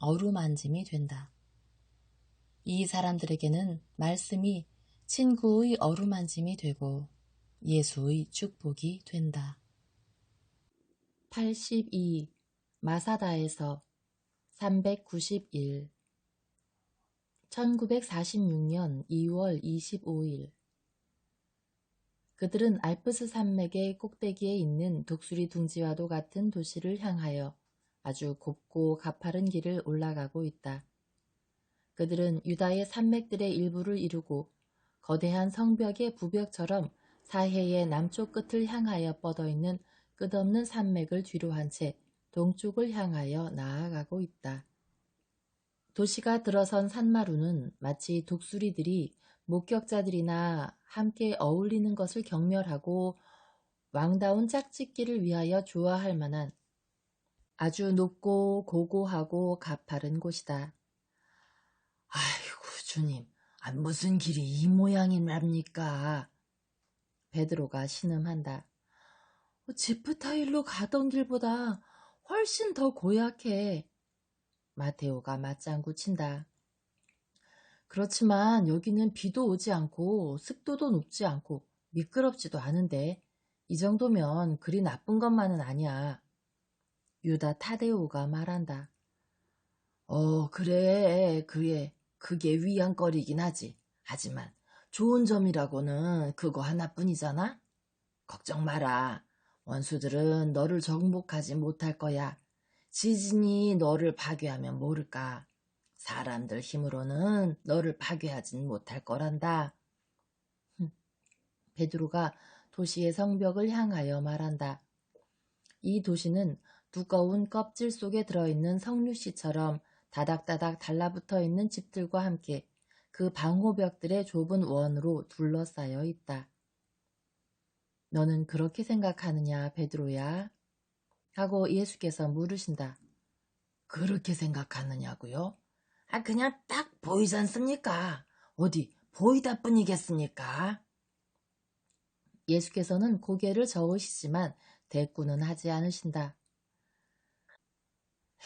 어루만짐이 된다. 이 사람들에게는 말씀이 친구의 어루만짐이 되고 예수의 축복이 된다. 82. 마사다에서 391 1946년 2월 25일 그들은 알프스 산맥의 꼭대기에 있는 독수리 둥지와도 같은 도시를 향하여 아주 곱고 가파른 길을 올라가고 있다. 그들은 유다의 산맥들의 일부를 이루고 거대한 성벽의 부벽처럼 사해의 남쪽 끝을 향하여 뻗어 있는 끝없는 산맥을 뒤로 한 채 동쪽을 향하여 나아가고 있다. 도시가 들어선 산마루는 마치 독수리들이 목격자들이나 함께 어울리는 것을 경멸하고 왕다운 짝짓기를 위하여 좋아할 만한 아주 높고 고고하고 가파른 곳이다. 아이고 주님, 아, 무슨 길이 이 모양이랍니까? 베드로가 신음한다. 어, 지프타일로 가던 길보다 훨씬 더 고약해. 마테오가 맞장구 친다. 그렇지만 여기는 비도 오지 않고 습도도 높지 않고 미끄럽지도 않은데 이 정도면 그리 나쁜 것만은 아니야. 유다 타데오가 말한다. 어 그래 그게 그게 위안거리긴 하지. 하지만 좋은 점이라고는 그거 하나뿐이잖아. 걱정 마라. 원수들은 너를 정복하지 못할 거야. 지진이 너를 파괴하면 모를까. 사람들 힘으로는 너를 파괴하진 못할 거란다. 베드로가 도시의 성벽을 향하여 말한다. 이 도시는 두꺼운 껍질 속에 들어있는 석류씨처럼 다닥다닥 달라붙어 있는 집들과 함께 그 방호벽들의 좁은 원으로 둘러싸여 있다. 너는 그렇게 생각하느냐, 베드로야? 하고 예수께서 물으신다. 그렇게 생각하느냐고요? 아, 그냥 딱 보이지 않습니까? 어디 보이다 뿐이겠습니까? 예수께서는 고개를 저으시지만 대꾸는 하지 않으신다.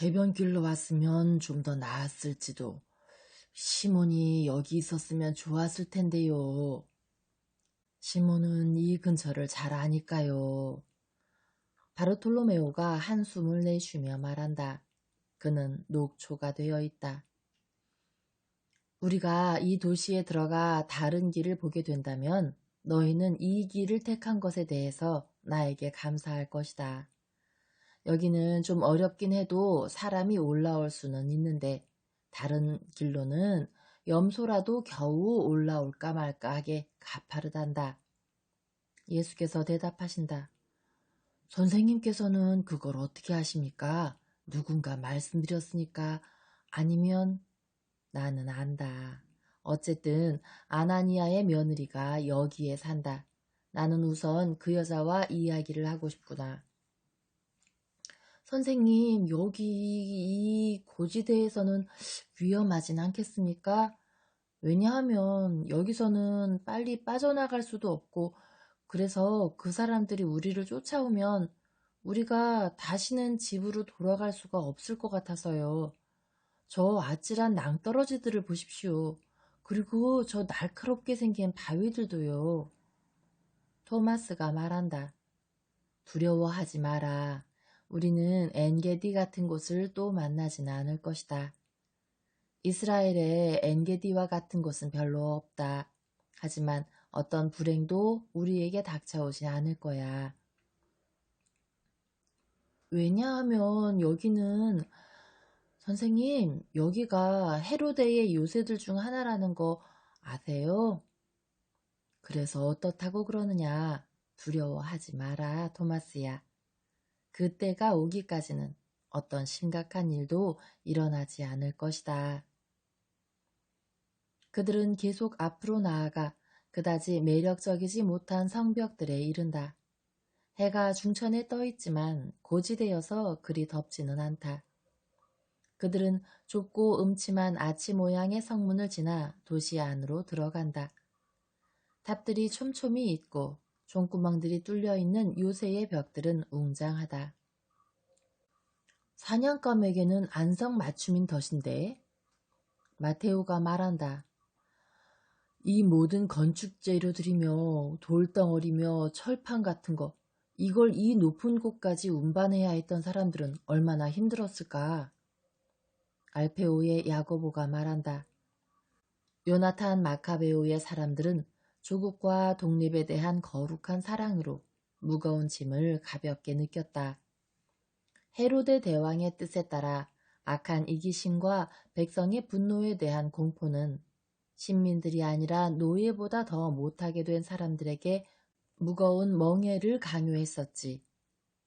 해변길로 왔으면 좀 더 나았을지도. 시몬이 여기 있었으면 좋았을 텐데요. 시몬은 이 근처를 잘 아니까요. 바르톨로메오가 한숨을 내쉬며 말한다. 그는 녹초가 되어 있다. 우리가 이 도시에 들어가 다른 길을 보게 된다면 너희는 이 길을 택한 것에 대해서 나에게 감사할 것이다. 여기는 좀 어렵긴 해도 사람이 올라올 수는 있는데 다른 길로는 염소라도 겨우 올라올까 말까 하게 가파르단다. 예수께서 대답하신다. 선생님께서는 그걸 어떻게 하십니까? 누군가 말씀드렸으니까 아니면 나는 안다. 어쨌든 아나니아의 며느리가 여기에 산다. 나는 우선 그 여자와 이야기를 하고 싶구나. 선생님, 여기 이 고지대에서는 위험하진 않겠습니까? 왜냐하면 여기서는 빨리 빠져나갈 수도 없고 그래서 그 사람들이 우리를 쫓아오면 우리가 다시는 집으로 돌아갈 수가 없을 것 같아서요. 저 아찔한 낭떠러지들을 보십시오. 그리고 저 날카롭게 생긴 바위들도요. 토마스가 말한다. 두려워하지 마라. 우리는 엔게디 같은 곳을 또 만나지는 않을 것이다. 이스라엘에 엔게디와 같은 곳은 별로 없다. 하지만 어떤 불행도 우리에게 닥쳐오지 않을 거야. 왜냐하면 여기는 선생님 여기가 헤로데의 요새들 중 하나라는 거 아세요? 그래서 어떻다고 그러느냐 두려워하지 마라 토마스야. 그때가 오기까지는 어떤 심각한 일도 일어나지 않을 것이다. 그들은 계속 앞으로 나아가 그다지 매력적이지 못한 성벽들에 이른다. 해가 중천에 떠 있지만 고지되어서 그리 덥지는 않다. 그들은 좁고 음침한 아치 모양의 성문을 지나 도시 안으로 들어간다. 탑들이 촘촘히 있고 종구멍들이 뚫려 있는 요새의 벽들은 웅장하다. 사냥감에게는 안성 맞춤인 덫인데 마테오가 말한다. 이 모든 건축 재료들이며 돌덩어리며 철판 같은 거 이걸 이 높은 곳까지 운반해야 했던 사람들은 얼마나 힘들었을까? 알페오의 야고보가 말한다. 요나탄 마카베오의 사람들은 조국과 독립에 대한 거룩한 사랑으로 무거운 짐을 가볍게 느꼈다. 헤로데 대왕의 뜻에 따라 악한 이기심과 백성의 분노에 대한 공포는 신민들이 아니라 노예보다 더 못하게 된 사람들에게 무거운 멍해를 강요했었지.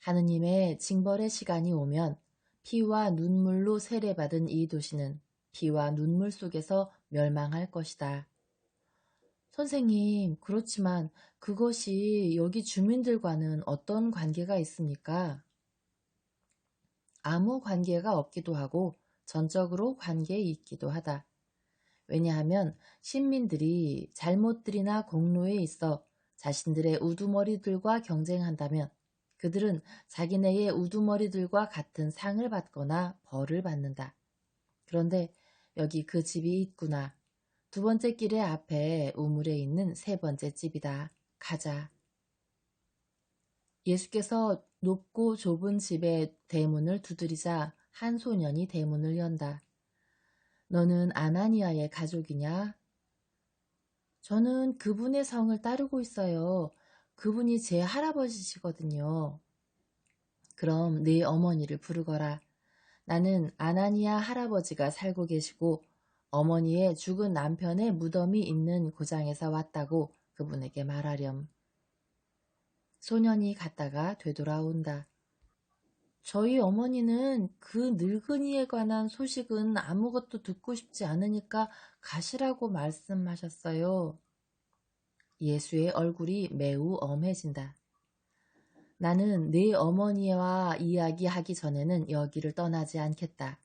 하느님의 징벌의 시간이 오면 피와 눈물로 세례받은 이 도시는 피와 눈물 속에서 멸망할 것이다. 선생님, 그렇지만 그것이 여기 주민들과는 어떤 관계가 있습니까? 아무 관계가 없기도 하고 전적으로 관계에 있기도 하다. 왜냐하면 신민들이 잘못들이나 공로에 있어 자신들의 우두머리들과 경쟁한다면 그들은 자기네의 우두머리들과 같은 상을 받거나 벌을 받는다. 그런데 여기 그 집이 있구나. 두 번째 길의 앞에 우물에 있는 세 번째 집이다. 가자. 예수께서 높고 좁은 집의 대문을 두드리자 한 소년이 대문을 연다. 너는 아나니아의 가족이냐? 저는 그분의 성을 따르고 있어요. 그분이 제 할아버지시거든요. 그럼 네 어머니를 부르거라. 나는 아나니아 할아버지가 살고 계시고 어머니의 죽은 남편의 무덤이 있는 고장에서 왔다고 그분에게 말하렴. 소년이 갔다가 되돌아온다. 저희 어머니는 그 늙은이에 관한 소식은 아무것도 듣고 싶지 않으니까 가시라고 말씀하셨어요. 예수의 얼굴이 매우 엄해진다. 나는 네 어머니와 이야기하기 전에는 여기를 떠나지 않겠다.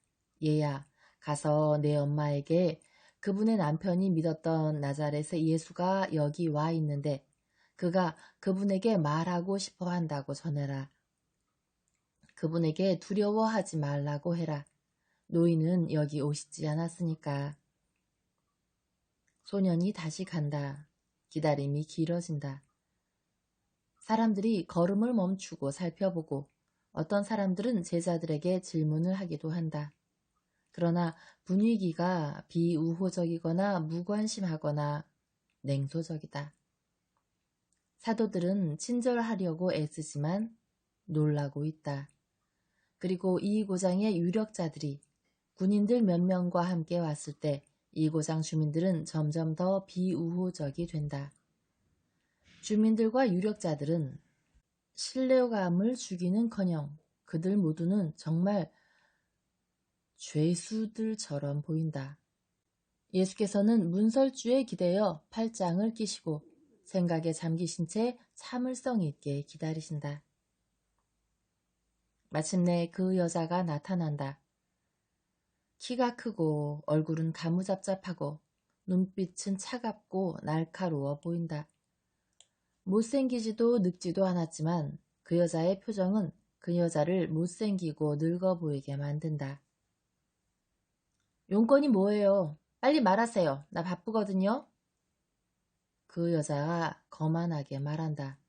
얘야, 가서 내 엄마에게 그분의 남편이 믿었던 나자렛의 예수가 여기 와 있는데 그가 그분에게 말하고 싶어 한다고 전해라. 그분에게 두려워하지 말라고 해라. 노인은 여기 오시지 않았으니까. 소년이 다시 간다. 기다림이 길어진다. 사람들이 걸음을 멈추고 살펴보고 어떤 사람들은 제자들에게 질문을 하기도 한다. 그러나 분위기가 비우호적이거나 무관심하거나 냉소적이다. 사도들은 친절하려고 애쓰지만 놀라고 있다. 그리고 이 고장의 유력자들이 군인들 몇 명과 함께 왔을 때 이 고장 주민들은 점점 더 비우호적이 된다. 주민들과 유력자들은 신뢰감을 주기는커녕 그들 모두는 정말 죄수들처럼 보인다. 예수께서는 문설주에 기대어 팔짱을 끼시고 생각에 잠기신 채 참을성 있게 기다리신다. 마침내 그 여자가 나타난다. 키가 크고 얼굴은 가무잡잡하고 눈빛은 차갑고 날카로워 보인다. 못생기지도 늙지도 않았지만 그 여자의 표정은 그 여자를 못생기고 늙어 보이게 만든다. 용건이 뭐예요? 빨리 말하세요. 나 바쁘거든요. 그 여자가 거만하게 말한다.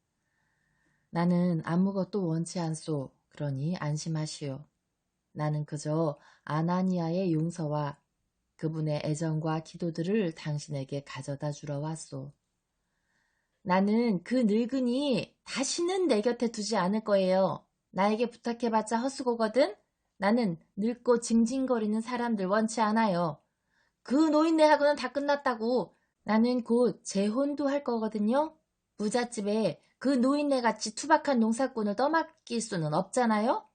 나는 아무것도 원치 않소. 그러니 안심하시오. 나는 그저 아나니아의 용서와 그분의 애정과 기도들을 당신에게 가져다 주러 왔소. 나는 그 늙은이 다시는 내 곁에 두지 않을 거예요. 나에게 부탁해봤자 헛수고거든? 나는 늙고 징징거리는 사람들 원치 않아요. 그 노인네하고는 다 끝났다고. 나는 곧 재혼도 할 거거든요. 부잣집에 그 노인네 같이 투박한 농사꾼을 떠맡길 수는 없잖아요?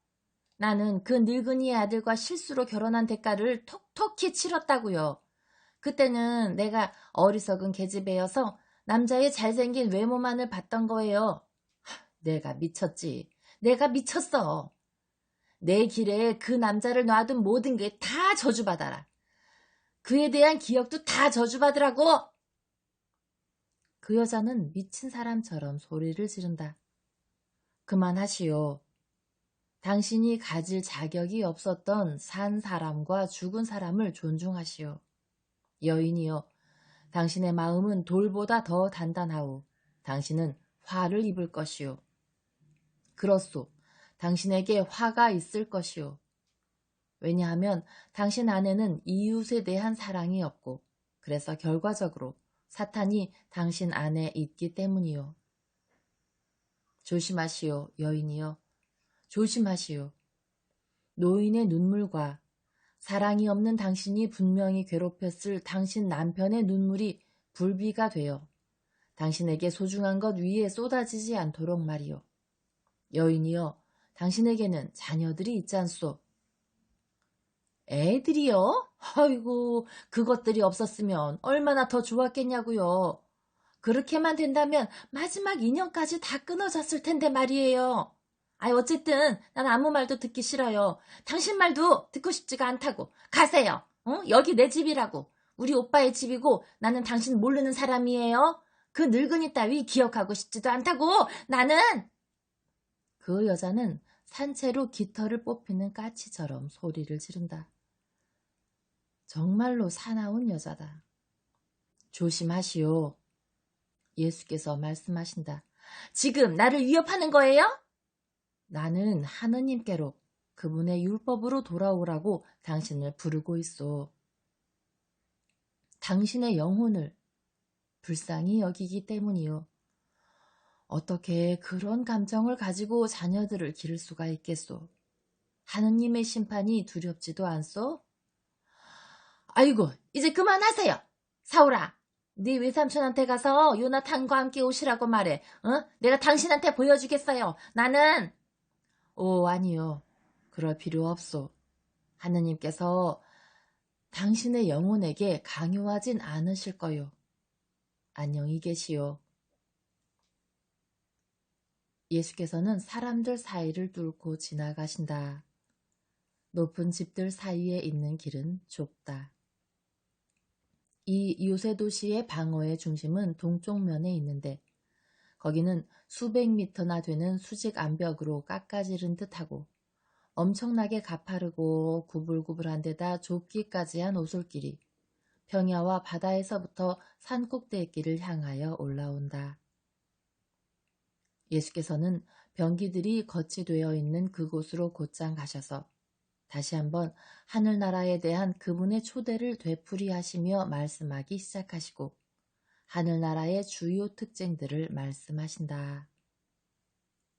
나는 그 늙은이의 아들과 실수로 결혼한 대가를 톡톡히 치렀다고요. 그때는 내가 어리석은 계집애여서 남자의 잘생긴 외모만을 봤던 거예요. 하, 내가 미쳤지. 내가 미쳤어. 내 길에 그 남자를 놔둔 모든 게 다 저주받아라. 그에 대한 기억도 다 저주받으라고! 그 여자는 미친 사람처럼 소리를 지른다. 그만하시오. 당신이 가질 자격이 없었던 산 사람과 죽은 사람을 존중하시오. 여인이여, 당신의 마음은 돌보다 더 단단하오. 당신은 화를 입을 것이오. 그렇소. 당신에게 화가 있을 것이오. 왜냐하면 당신 안에는 이웃에 대한 사랑이 없고, 그래서 결과적으로 사탄이 당신 안에 있기 때문이요. 조심하시오, 여인이여. 조심하시오. 노인의 눈물과 사랑이 없는 당신이 분명히 괴롭혔을 당신 남편의 눈물이 불비가 되어 당신에게 소중한 것 위에 쏟아지지 않도록 말이오. 여인이여, 당신에게는 자녀들이 있지 않소. 애들이요? 아이고, 그것들이 없었으면 얼마나 더 좋았겠냐고요. 그렇게만 된다면 마지막 2년까지 다 끊어졌을 텐데 말이에요. 아이, 어쨌든 난 아무 말도 듣기 싫어요. 당신 말도 듣고 싶지가 않다고. 가세요. 어? 여기 내 집이라고. 우리 오빠의 집이고 나는 당신 모르는 사람이에요. 그 늙은이 따위 기억하고 싶지도 않다고. 나는 그 여자는 산채로 깃털을 뽑히는 까치처럼 소리를 지른다. 정말로 사나운 여자다. 조심하시오. 예수께서 말씀하신다. 지금 나를 위협하는 거예요? 나는 하느님께로 그분의 율법으로 돌아오라고 당신을 부르고 있어. 당신의 영혼을 불쌍히 여기기 때문이요. 어떻게 그런 감정을 가지고 자녀들을 기를 수가 있겠소? 하느님의 심판이 두렵지도 않소? 아이고, 이제 그만하세요. 사울아, 네 외삼촌한테 가서 요나탄과 함께 오시라고 말해. 어? 내가 당신한테 보여주겠어요. 나는 오, 아니요. 그럴 필요 없소. 하느님께서 당신의 영혼에게 강요하진 않으실 거요. 안녕히 계시오. 예수께서는 사람들 사이를 뚫고 지나가신다. 높은 집들 사이에 있는 길은 좁다. 이 요새 도시의 방어의 중심은 동쪽면에 있는데 거기는 수백 미터나 되는 수직 암벽으로 깎아지른 듯하고 엄청나게 가파르고 구불구불한 데다 좁기까지 한 오솔길이 평야와 바다에서부터 산 꼭대기를 향하여 올라온다. 예수께서는 병기들이 거치되어 있는 그곳으로 곧장 가셔서 다시 한번 하늘나라에 대한 그분의 초대를 되풀이하시며 말씀하기 시작하시고 하늘나라의 주요 특징들을 말씀하신다.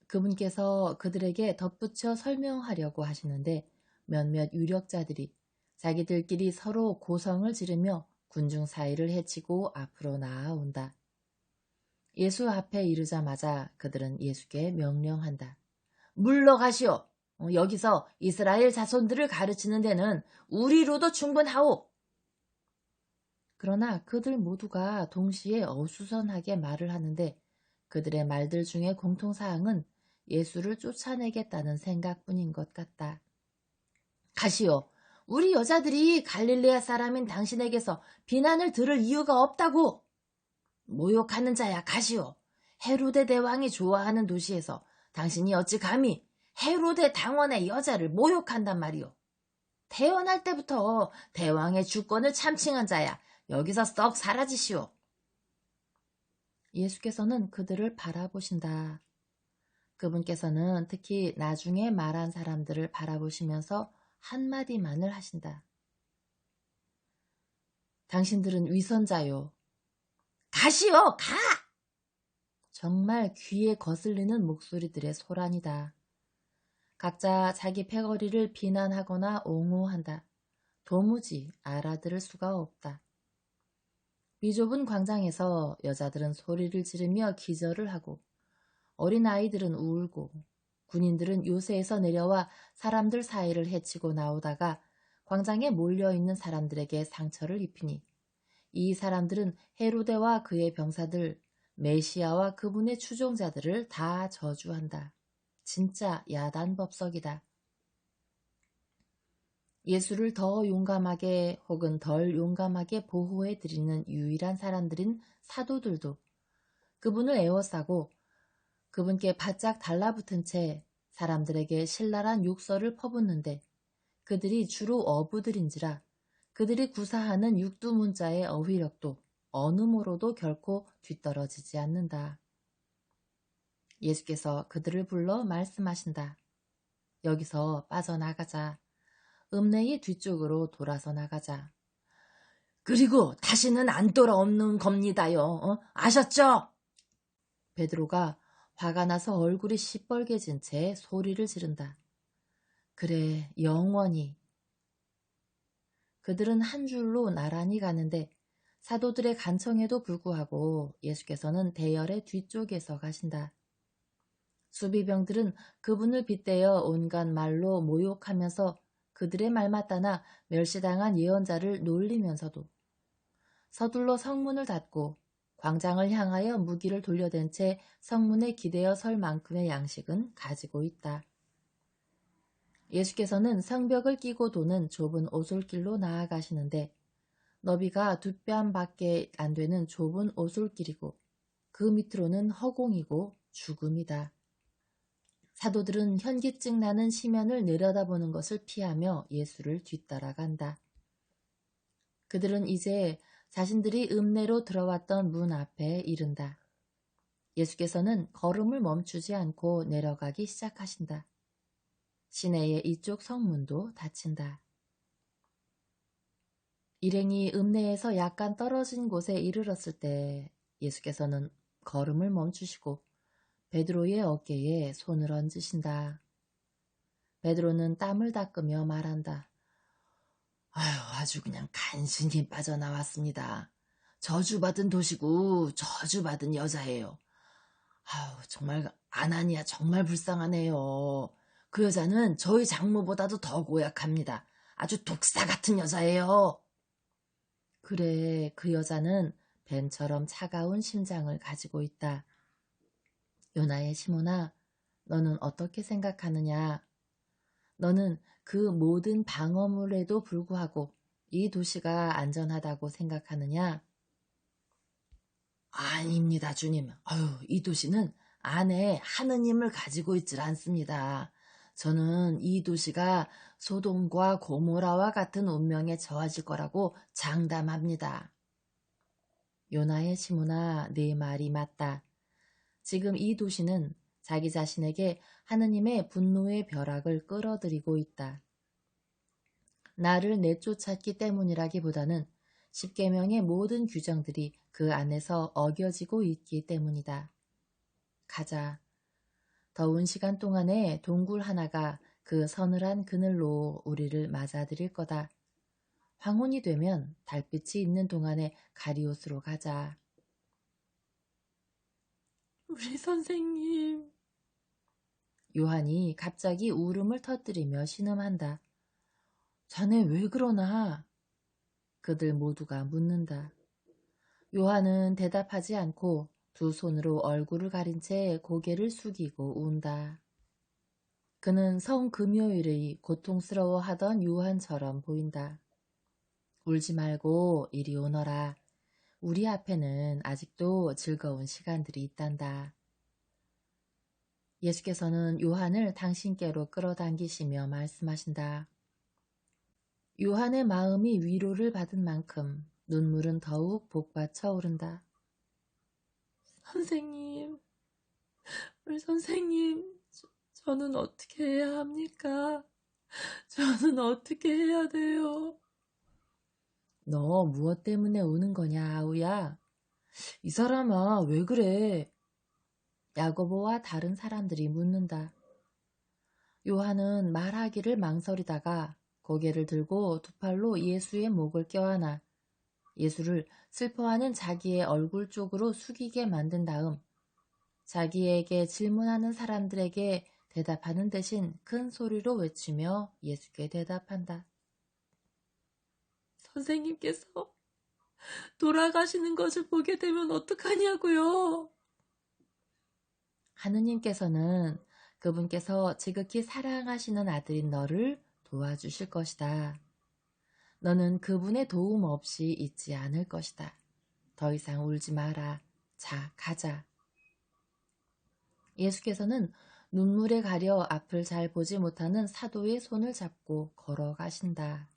그분께서 그들에게 덧붙여 설명하려고 하시는데 몇몇 유력자들이 자기들끼리 서로 고성을 지르며 군중 사이를 헤치고 앞으로 나아온다. 예수 앞에 이르자마자 그들은 예수께 명령한다. 물러가시오. 어, 여기서 이스라엘 자손들을 가르치는 데는 우리로도 충분하오. 그러나 그들 모두가 동시에 어수선하게 말을 하는데 그들의 말들 중에 공통사항은 예수를 쫓아내겠다는 생각뿐인 것 같다. 가시오. 우리 여자들이 갈릴레아 사람인 당신에게서 비난을 들을 이유가 없다고. 모욕하는 자야 가시오. 헤로데 대왕이 좋아하는 도시에서 당신이 어찌 감히 헤로데 당원의 여자를 모욕한단 말이오. 태어날 때부터 대왕의 주권을 참칭한 자야 여기서 썩 사라지시오. 예수께서는 그들을 바라보신다. 그분께서는 특히 나중에 말한 사람들을 바라보시면서 한마디만을 하신다. 당신들은 위선자요. 가시오, 가! 정말 귀에 거슬리는 목소리들의 소란이다. 각자 자기 패거리를 비난하거나 옹호한다. 도무지 알아들을 수가 없다. 비좁은 광장에서 여자들은 소리를 지르며 기절을 하고 어린 아이들은 울고 군인들은 요새에서 내려와 사람들 사이를 헤치고 나오다가 광장에 몰려있는 사람들에게 상처를 입히니 이 사람들은 헤로데와 그의 병사들, 메시아와 그분의 추종자들을 다 저주한다. 진짜 야단 법석이다. 예수를 더 용감하게 혹은 덜 용감하게 보호해 드리는 유일한 사람들인 사도들도 그분을 애워싸고 그분께 바짝 달라붙은 채 사람들에게 신랄한 욕설을 퍼붓는데 그들이 주로 어부들인지라 그들이 구사하는 육두문자의 어휘력도 어느 모로도 결코 뒤떨어지지 않는다. 예수께서 그들을 불러 말씀하신다. 여기서 빠져나가자. 읍내의 뒤쪽으로 돌아서 나가자. 그리고 다시는 안 돌아오는 겁니다요. 어? 아셨죠? 베드로가 화가 나서 얼굴이 시뻘개진 채 소리를 지른다. 그래, 영원히. 그들은 한 줄로 나란히 가는데 사도들의 간청에도 불구하고 예수께서는 대열의 뒤쪽에서 가신다. 수비병들은 그분을 빗대어 온갖 말로 모욕하면서 그들의 말마따나 멸시당한 예언자를 놀리면서도 서둘러 성문을 닫고 광장을 향하여 무기를 돌려댄 채 성문에 기대어 설 만큼의 양식은 가지고 있다. 예수께서는 성벽을 끼고 도는 좁은 오솔길로 나아가시는데 너비가 두 뼘밖에 안 되는 좁은 오솔길이고 그 밑으로는 허공이고 죽음이다. 사도들은 현기증 나는 시면을 내려다보는 것을 피하며 예수를 뒤따라간다. 그들은 이제 자신들이 읍내로 들어왔던 문 앞에 이른다. 예수께서는 걸음을 멈추지 않고 내려가기 시작하신다. 시내의 이쪽 성문도 닫힌다. 일행이 읍내에서 약간 떨어진 곳에 이르렀을 때 예수께서는 걸음을 멈추시고 베드로의 어깨에 손을 얹으신다. 베드로는 땀을 닦으며 말한다. 아유, 아주 그냥 간신히 빠져나왔습니다. 저주받은 도시고 저주받은 여자예요. 아유, 정말 아나니아 정말 불쌍하네요. 그 여자는 저희 장모보다도 더 고약합니다. 아주 독사 같은 여자예요. 그래, 그 여자는 뱀처럼 차가운 심장을 가지고 있다. 요나의 시모나, 너는 어떻게 생각하느냐? 너는 그 모든 방어물에도 불구하고 이 도시가 안전하다고 생각하느냐? 아닙니다, 주님. 아유, 이 도시는 안에 하느님을 가지고 있질 않습니다. 저는 이 도시가 소돔과 고모라와 같은 운명에 처해질 거라고 장담합니다. 요나의 시모나 네 말이 맞다. 지금 이 도시는 자기 자신에게 하느님의 분노의 벼락을 끌어들이고 있다. 나를 내쫓았기 때문이라기보다는 십계명의 모든 규정들이 그 안에서 어겨지고 있기 때문이다. 가자. 더운 시간 동안에 동굴 하나가 그 서늘한 그늘로 우리를 맞아들일 거다. 황혼이 되면 달빛이 있는 동안에 가리옷으로 가자. 우리 선생님. 요한이 갑자기 울음을 터뜨리며 신음한다. 자네 왜 그러나? 그들 모두가 묻는다. 요한은 대답하지 않고 두 손으로 얼굴을 가린 채 고개를 숙이고 운다. 그는 성 금요일의 고통스러워하던 요한처럼 보인다. 울지 말고 이리 오너라. 우리 앞에는 아직도 즐거운 시간들이 있단다. 예수께서는 요한을 당신께로 끌어당기시며 말씀하신다. 요한의 마음이 위로를 받은 만큼 눈물은 더욱 복받쳐 오른다. 선생님, 우리 선생님, 저, 는 어떻게 해야 합니까? 저는 어떻게 해야 돼요? 너 무엇 때문에 우는 거냐, 아우야? 이 사람아, 왜 그래? 야고보와 다른 사람들이 묻는다. 요한은 말하기를 망설이다가 고개를 들고 두 팔로 예수의 목을 껴안아 예수를 슬퍼하는 자기의 얼굴 쪽으로 숙이게 만든 다음 자기에게 질문하는 사람들에게 대답하는 대신 큰 소리로 외치며 예수께 대답한다. 선생님께서 돌아가시는 것을 보게 되면 어떡하냐고요. 하느님께서는 그분께서 지극히 사랑하시는 아들인 너를 도와주실 것이다. 너는 그분의 도움 없이 있지 않을 것이다. 더 이상 울지 마라. 자, 가자. 예수께서는 눈물에 가려 앞을 잘 보지 못하는 사도의 손을 잡고 걸어가신다.